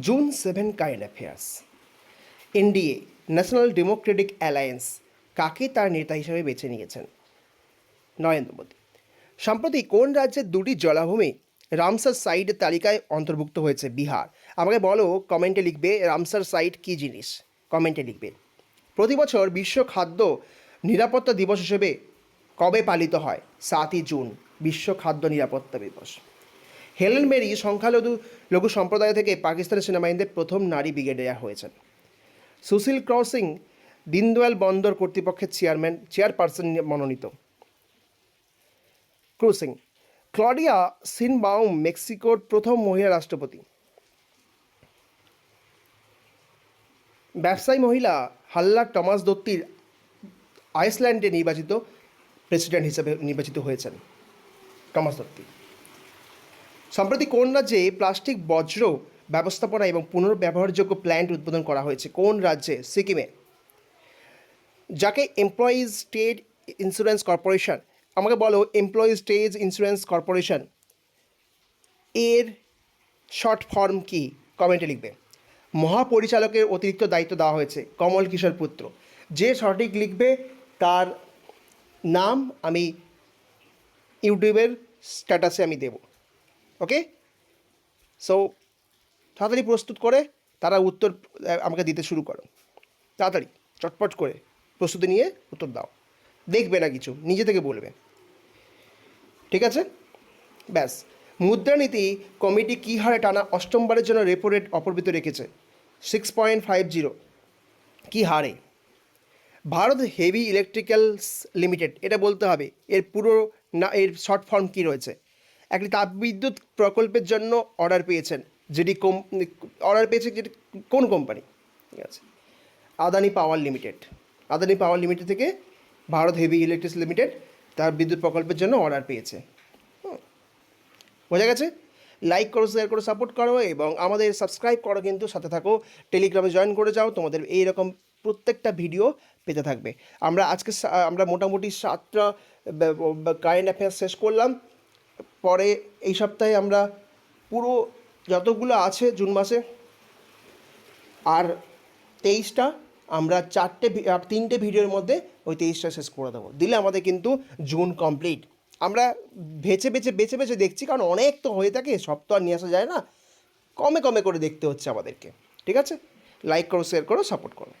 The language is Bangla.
June seven current affairs NDA national democratic alliance কাকে তার নেতা হিসেবে বেছে নিয়েছেন? নরেন্দ্র মোদী। সম্প্রতি কোন রাজ্যের দুটি জলাভূমি রামসার সাইটের তালিকায় অন্তর্ভুক্ত হয়েছে? বিহার। আমাকে বলো কমেন্টে লিখবে রামসার সাইট কী জিনিস? কমেন্টে লিখবে। প্রতি বছর বিশ্ব খাদ্য নিরাপত্তা দিবস হিসেবে কবে পালিত হয়? সাতই জুন, বিশ্ব খাদ্য নিরাপত্তা দিবস। হেলেন মেরি সংখ্যালঘু লঘু সম্প্রদায় থেকে পাকিস্তানের সেনাবাহিনীতে প্রথম নারী ব্রিগেডিয়ার হয়েছেন। সুশীল ক্রসিং দীনদয়াল বন্দর কর্তৃপক্ষের চেয়ারম্যান, চেয়ারপারসন মনোনীত। ক্রুসিং ক্লডিয়া সিনবাউম মেক্সিকোর প্রথম মহিলা রাষ্ট্রপতি। ব্যবসায়ী মহিলা হাল্লা টমাস দত্তির আইসল্যান্ডে নির্বাচিত প্রেসিডেন্ট হিসেবে নির্বাচিত হয়েছেন টমাস দত্তি। সম্প্রতি কোন রাজ্যে প্লাস্টিক, বজ্র ব্যবস্থাপনা এবং পুনর্ব্যবহারযোগ্য প্ল্যান্ট উদ্বোধন করা হয়েছে? কোন রাজ্যে? সিকিমে। যাকে এমপ্লয়িজ স্টেট ইন্স্যুরেন্স কর্পোরেশন আমাকে বলো এমপ্লয়িজ স্টেজ ইন্স্যুরেন্স কর্পোরেশন এর শর্ট ফর্ম কি? কমেন্টে লিখবে। মহাপরিচালকের অতিরিক্ত দায়িত্ব দেওয়া হয়েছে, কমল কিশোর পুত্র। যে সঠিক লিখবে, তার নাম আমি ইউটিউবের স্ট্যাটাসে আমি দেব। ওকে সো তাড়াতাড়ি প্রস্তুত করে, তারা উত্তর আমাকে দিতে শুরু করো। তাড়াতাড়ি, চটপট করে প্রস্তুতি নিয়ে উত্তর দাও। দেখবে না কিছু, নিজে থেকে বলবে। ঠিক আছে? ব্যাস। মুদ্রানীতি কমিটি কী হারে টানা অষ্টমবারের জন্য রেপো রেট অপরিবৃত রেখেছে? সিক্স পয়েন্ট ফাইভ জিরো কী হারে? ভারত হেভি ইলেকট্রিক্যালস লিমিটেড এটা বলতে হবে। এর পুরো না, এর শর্ট ফর্ম কী রয়েছে? একটি তাপবিদ্যুৎ প্রকল্পের জন্য অর্ডার পেয়েছেন। যেটি কোম অর্ডার পেয়েছে যেটি কোন কোম্পানি ঠিক আছে। Adani power limited. Adani power limited থেকে ভারত হেভি ইলেকট্রিক লিমিটেড তার বিদ্যুৎ প্রকল্পের জন্য অর্ডার পেয়েছে। বোঝা গেছে? লাইক করো শেয়ার করো সাপোর্ট করো এবং আমাদের সাবস্ক্রাইব করো কিন্তু, সাথে থাকো টেলিগ্রামে জয়েন করে যাও, তোমাদের এই রকম প্রত্যেকটা ভিডিও পেতে থাকবে। আমরা আজকে আমরা মোটামুটি সাতটা কারেন্ট অ্যাফেয়ার্স শেষ করলাম। পরে এই সপ্তাহে আমরা পুরো যতগুলো আছে জুন মাসে, আর তেইশটা আমরা চারটে আর তিনটে ভিডিওর মধ্যে ওই তেইশটা শেষ করে দেবো। দিলে আমাদের কিন্তু জুন কমপ্লিট আমরা বেছে বেছে বেছে বেছে দেখছি, কারণ অনেক তো হয়ে থাকে, সব তো আর নিয়ে আসা যায় না। কমে কমে করে দেখতে হচ্ছে আমাদেরকে। ঠিক আছে? লাইক করো শেয়ার করো সাপোর্ট করো।